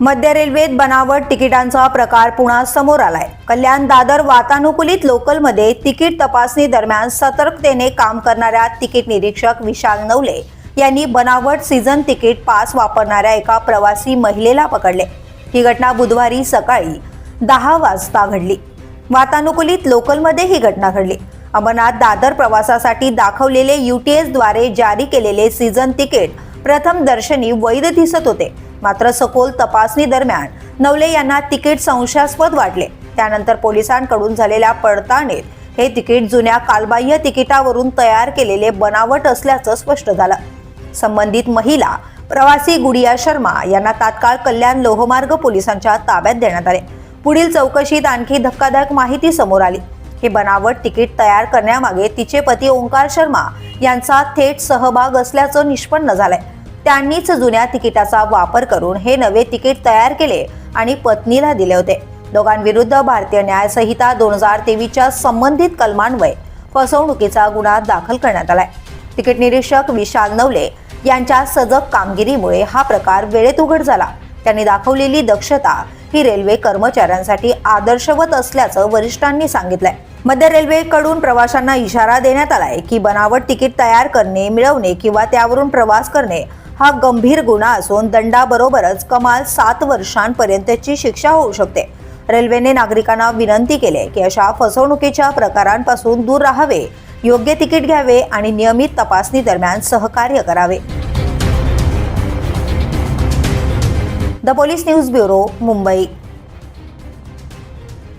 मध्य रेल्वेत बनावट तिकिटांचा प्रकार पुन्हा समोर आलाय. कल्याण दादर वातानुकूलित लोकलमध्ये तिकीट तपासणी दरम्यान सतर्कतेने काम करणाऱ्या तिकीट निरीक्षक विशाल नवले यांनी बनावट सीझन तिकीट पास वापरणाऱ्या एका प्रवासी महिलेला पकडले. ही घटना बुधवारी सकाळी दहा वाजता घडली. वातानुकूलित लोकलमध्ये ही घटना घडली. अमरनाथ दादर प्रवासासाठी दाखवलेले युटीएसद्वारे जारी केलेले सीझन तिकीट प्रथम दर्शनी वैध दिसत होते. मात्र सखोल तपासणी दरम्यान नवले यांना तिकीट संशयास्पद वाटले. त्यानंतर पोलिसांकडून झालेल्या पडताळणीत हे तिकीट जुन्या कालबाह्य तिकिटावरून तयार केलेले बनावट असल्याचं स्पष्ट झालं. संबंधित महिला प्रवासी गुडिया शर्मा यांना तात्काळ कल्याण लोहमार्ग पोलिसांच्या ताब्यात देण्यात आले. पुढील चौकशीत आणखी धक्कादायक माहिती समोर आली. हे बनावट तिकीट तयार करण्यामागे तिचे पती ओंकार शर्मा यांचा थेट सहभाग असल्याचं निष्पन्न झालंय. त्यांनीच जुन्या तिकिटाचा वापर करून हे नवे तिकीट तयार केले आणि पत्नीला दिले होते. दोघांविरुद्ध भारतीय न्याय संहिता दोन हजार तेवीसच्या संबंधित कलमांवर फसवणुकीचा गुन्हा दाखल करण्यात आलाय. तिकीट निरीक्षक विशाल नवले यांच्या सजग कामगिरीमुळे हा प्रकार वेळेत उघड झाला. त्यांनी दाखवलेली दक्षता ही रेल्वे कर्मचाऱ्यांसाठी आदर्शवत असल्याचं वरिष्ठांनी सांगितलंय. मध्य रेल्वेकडून प्रवाशांना इशारा देण्यात आलाय की बनावट तिकीट तयार करणे मिळवणे किंवा त्यावरून प्रवास करणे हा गंभीर गुन्हा असून दंडाबरोबरच कमाल सात वर्षांपर्यंतची शिक्षा होऊ शकते. रेल्वेने नागरिकांना विनंती केली की अशा फसवणुकीच्या प्रकारांपासून दूर राहावे योग्य तिकीट घ्यावे आणि नियमित तपासणी दरम्यान सहकार्य करावे. The police news bureau Mumbai.